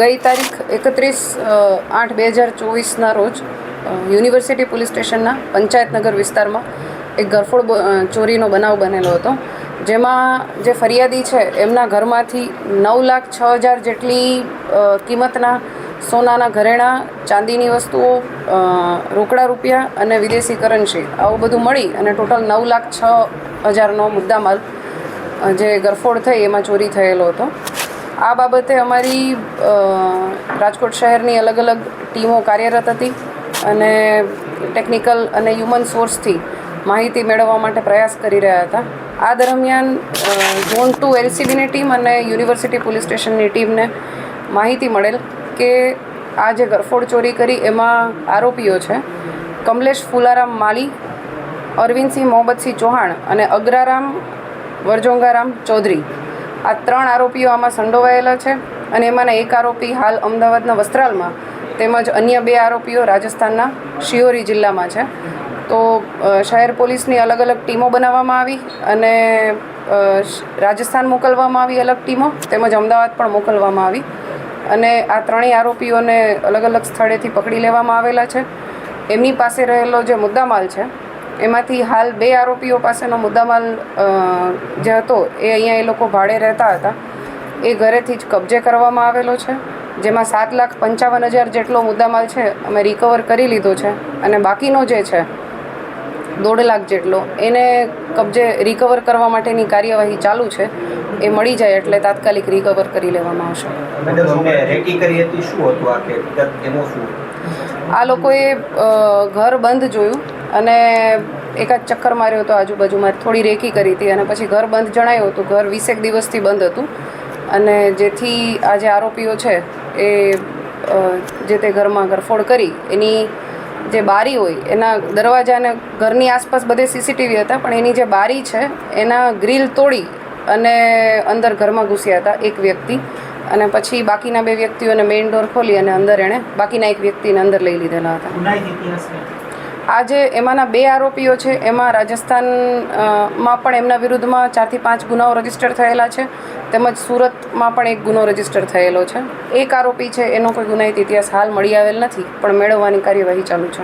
ગઈ તારીખ એકત્રીસ આઠ, બે હજાર ચોવીસના રોજ યુનિવર્સિટી પોલીસ સ્ટેશનના પંચાયતનગર વિસ્તારમાં એક ગરફોડ ચોરીનો બનાવ બનેલો હતો. જેમાં જે ફરિયાદી છે, એમના ઘરમાંથી નવ લાખ છ હજાર જેટલી કિંમતના સોનાના ઘરેણાં, ચાંદીની વસ્તુઓ રોકડા રૂપિયા અને વિદેશી કરન્સી, આવું બધું મળી અને ટોટલ નવ લાખ છ હજારનો મુદ્દામાલ જે ગરફોડ થઈ એમાં ચોરી થયેલો હતો. આ બાબતે અમારી રાજકોટ શહેરની અલગ અલગ ટીમો કાર્યરત હતી અને ટેકનિકલ અને હ્યુમન સોર્સથી માહિતી મેળવવા માટે પ્રયાસ કરી રહ્યા હતા. આ દરમિયાન ઝોન ટુ એલસીબીની ટીમ અને યુનિવર્સિટી પોલીસ સ્ટેશનની ટીમને માહિતી મળેલ કે આ જે ગરફોડ ચોરી કરી એમાં આરોપીઓ છે કમલેશ ફુલારામ માલી, અરવિંદસિંહ મોહમ્મદસિંહ ચૌહાણ અને અગ્રારામ વરજોંગારામ ચૌધરી. આ ત્રણ આરોપીઓ આમાં સંડોવાયેલા છે અને એમાંના એક આરોપી હાલ અમદાવાદના વસ્ત્રાલમાં, તેમજ અન્ય બે આરોપીઓ રાજસ્થાનના શિયોરી જિલ્લામાં છે. તો શહેર પોલીસની અલગ અલગ ટીમો બનાવવામાં આવી અને રાજસ્થાન મોકલવામાં આવી અલગ ટીમો, તેમજ અમદાવાદ પણ મોકલવામાં આવી. અને આ ત્રણેય આરોપીઓને અલગ અલગ સ્થળેથી પકડી લેવામાં આવેલા છે. એમની પાસે રહેલો જે મુદ્દામાલ છે એમાંથી હાલ બે આરોપીઓ પાસેનો મુદ્દામાલ જે હતો એ અહીંયા એ લોકો ભાડે રહેતા હતા. એ ઘરેથી જ કબજે કરવામાં આવેલો છે. જેમાં સાત લાખ પંચાવન હજાર જેટલો મુદ્દામાલ છે અમે રિકવર કરી લીધો છે. અને બાકીનો જે છે દોઢ લાખ જેટલો એને કબજે રિકવર કરવા માટેની કાર્યવાહી ચાલુ છે. એ મળી જાય એટલે તાત્કાલિક રિકવર કરી લેવામાં આવશે. આ લોકોએ ઘર બંધ જોયું. અને એકાદ ચક્કર માર્યો હતો આજુબાજુમાં, થોડી રેકી કરી હતી અને પછી ઘર બંધ જણાયું હતું. ઘર વીસેક દિવસથી બંધ હતું. અને જેથી આ જે આરોપીઓ છે એ જે તે ઘરમાં ગરફોડ કરી, એની જે બારી હોય, એના દરવાજાને ઘરની આસપાસ બધે સીસીટીવી હતા, પણ એની જે બારી છે, એના ગ્રીલ તોડી અને અંદર ઘરમાં ઘૂસ્યા હતા એક વ્યક્તિ. અને પછી બાકીના બે વ્યક્તિઓને મેઇન ડોર ખોલી અને અંદર એણે બાકીના એક વ્યક્તિને અંદર લઈ લીધેલા હતા. ગુનાહિત ઇતિહાસ છે આ જે એમાંના બે આરોપીઓ છે. એમાં રાજસ્થાનમાં પણ એમના વિરુદ્ધમાં ચારથી પાંચ ગુનાઓ રજિસ્ટર થયેલા છે. તેમજ સુરતમાં પણ એક ગુનો રજિસ્ટર થયેલો છે. એક આરોપી છે, એનો કોઈ ગુનાહિત ઇતિહાસ હાલ મળી આવેલ નથી, પણ મેળવવાની કાર્યવાહી ચાલુ છે.